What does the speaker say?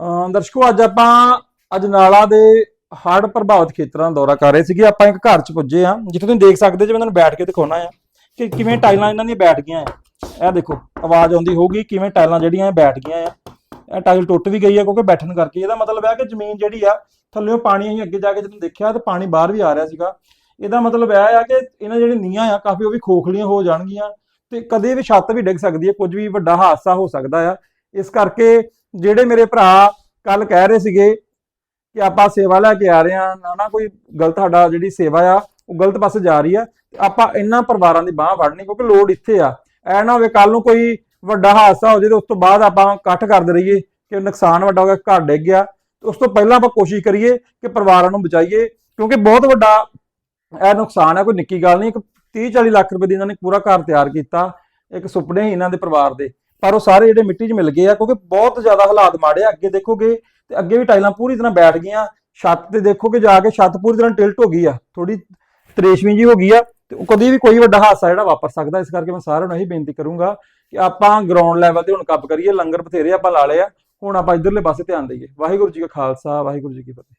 ਅਮ ਦਰਸ਼ਕੋ, ਅੱਜ ਆਪਾਂ ਅਜਨਾਲਾ ਦੇ ਹੜ੍ਹ ਪ੍ਰਭਾਵਿਤ ਖੇਤਰਾਂ ਦਾ ਦੌਰਾ ਕਰ ਰਹੇ ਸੀਗੇ। ਆਪਾਂ ਇੱਕ ਘਰ 'ਚ ਪੁੱਜੇ ਆ ਜਿੱਥੇ ਤੁਸੀਂ ਦੇਖ ਸਕਦੇ ਜੇ ਮੈਂ ਤੁਹਾਨੂੰ ਬੈਠ ਕੇ ਦਿਖਾਉਣਾ ਆ ਕਿ ਕਿਵੇਂ ਟਾਈਲਾਂ ਇਹਨਾਂ ਦੀਆਂ ਬੈਠ ਗਈਆਂ ਆ। ਇਹ ਦੇਖੋ, ਆਵਾਜ਼ ਆਉਂਦੀ ਹੋਊਗੀ ਕਿਵੇਂ ਟਾਈਲਾਂ ਜਿਹੜੀਆਂ ਬੈਠ ਗਈਆਂ ਆ। ਇਹ ਟਾਈਲ ਟੁੱਟ ਵੀ ਗਈ ਆ ਕਿਉਂਕਿ ਬੈਠਣ ਕਰਕੇ। ਇਹਦਾ ਮਤਲਬ ਹੈ ਕਿ ਜ਼ਮੀਨ ਜਿਹੜੀ ਆ, ਥੱਲੇੋਂ ਪਾਣੀ ਅਸੀਂ ਅੱਗੇ ਜਾ ਕੇ ਜਦੋਂ ਦੇਖਿਆ ਤਾਂ ਪਾਣੀ ਬਾਹਰ ਵੀ ਆ ਰਿਹਾ ਸੀਗਾ। ਇਹਦਾ ਮਤਲਬ ਇਹ ਆ ਕਿ ਇਹਨਾਂ ਜਿਹੜੀ ਨੀਹਾਂ ਆ, ਕਾਫੀ ਉਹ ਵੀ ਖੋਖਲੀਆਂ ਹੋ ਜਾਣਗੀਆਂ ਤੇ ਕਦੇ ਵੀ ਛੱਤ ਵੀ ਡਿੱਗ ਸਕਦੀ ਹੈ ਕੁਝ ਵੀ ਵੱਡਾ ਹਾਦਸਾ ਹੋ ਸਕਦਾ ਆ। ਇਸ ਕਰਕੇ ਜਿਹੜੇ ਮੇਰੇ ਭਰਾ ਕੱਲ ਕਹਿ ਰਹੇ ਸੀਗੇ ਕਿ ਆਪਾਂ ਸੇਵਾ ਲੈ ਕੇ ਆ ਰਹੇ ਆ ਨਾ ਨਾ ਕੋਈ ਗਲਤ ਸਾਡਾ ਜਿਹੜੀ ਸੇਵਾ ਆ, ਉਹ ਗਲਤ ਪਾਸੇ ਜਾ ਰਹੀ ਆ ਆਪਾਂ ਇਹਨਾਂ ਪਰਿਵਾਰਾਂ ਦੀ ਬਾਹ ਫੜਨੀ ਕਿਉਂਕਿ ਲੋੜ ਇੱਥੇ ਆ। ਐ ਨਾ ਹੋਵੇ ਕੱਲ ਨੂੰ ਕੋਈ ਵੱਡਾ ਹਾਦਸਾ ਹੋ ਜੇ ਤੇ ਉਸ ਤੋਂ ਬਾਅਦ ਆਪਾਂ ਇਕੱਠ ਕਰਦੇ ਰਹੀਏ ਕਿ ਨੁਕਸਾਨ ਵੱਡਾ ਹੋ ਗਿਆ, ਘਰ ਡਿੱਗ ਗਿਆ। ਤੇ ਉਸ ਤੋਂ ਪਹਿਲਾਂ ਆਪਾਂ ਕੋਸ਼ਿਸ਼ ਕਰੀਏ ਕਿ ਪਰਿਵਾਰਾਂ ਨੂੰ ਬਚਾਈਏ, ਕਿਉਂਕਿ ਬਹੁਤ ਵੱਡਾ ਇਹ ਨੁਕਸਾਨ ਹੈ ਕੋਈ ਨਿੱਕੀ ਗੱਲ ਨਹੀਂ, ਇੱਕ 30 40 ਲੱਖ ਰੁਪਏ ਦੀ ਇਹਨਾਂ ਨੇ ਪੂਰਾ ਘਰ ਤਿਆਰ ਕੀਤਾ, ਇੱਕ ਸੁਪਨੇ ਸੀ ਇਹਨਾਂ ਦੇ ਪਰਿਵਾਰ ਦੇ। ਪਰ ਉਹ ਸਾਰੇ ਜਿਹੜੇ ਮਿੱਟੀ 'ਚ ਮਿਲ ਗਏ ਆ, ਕਿਉਂਕਿ ਬਹੁਤ ਜ਼ਿਆਦਾ ਹਾਲਾਤ ਮਾੜੇ ਆ, ਅੱਗੇ ਦੇਖੋਗੇ ਤੇ ਅੱਗੇ ਵੀ ਟਾਈਲਾਂ ਪੂਰੀ ਤਰ੍ਹਾਂ ਬੈਠ ਗਈਆਂ, ਛੱਤ ਤੇ ਦੇਖੋਗੇ ਜਾ ਕੇ ਛੱਤ ਪੂਰੀ ਤਰ੍ਹਾਂ ਟਿਲਟ ਹੋ ਗਈ ਆ ਥੋੜੀ ਤਰੇਸ਼ਵੀਂ ਜੀ ਹੋ ਗਈ ਆ, ਤੇ ਉਹ ਕਦੀ ਵੀ ਕੋਈ ਵੱਡਾ ਹਾਦਸਾ ਜਿਹੜਾ ਵਾਪਰ ਸਕਦਾ, ਇਸ ਕਰਕੇ ਮੈਂ ਸਾਰਿਆਂ ਨੂੰ ਇਹੀ ਬੇਨਤੀ ਕਰੂੰਗਾ ਕਿ ਆਪਾਂ ਗਰਾਊਂਡ ਲੈਵਲ ਤੇ ਹੁਣ ਕੰਮ ਕਰੀਏ, ਲੰਗਰ ਬਥੇਰੇ ਆਪਾਂ ਲਾ ਲਏ ਆ, ਹੁਣ ਆਪਾਂ ਇਧਰਲੇ ਪਾਸੇ ਧਿਆਨ ਦਈਏ। ਵਾਹਿਗੁਰੂ ਜੀ ਕਾ ਖਾਲਸਾ, ਵਾਹਿਗੁਰੂ ਜੀ ਕੀ ਫਤਿਹ।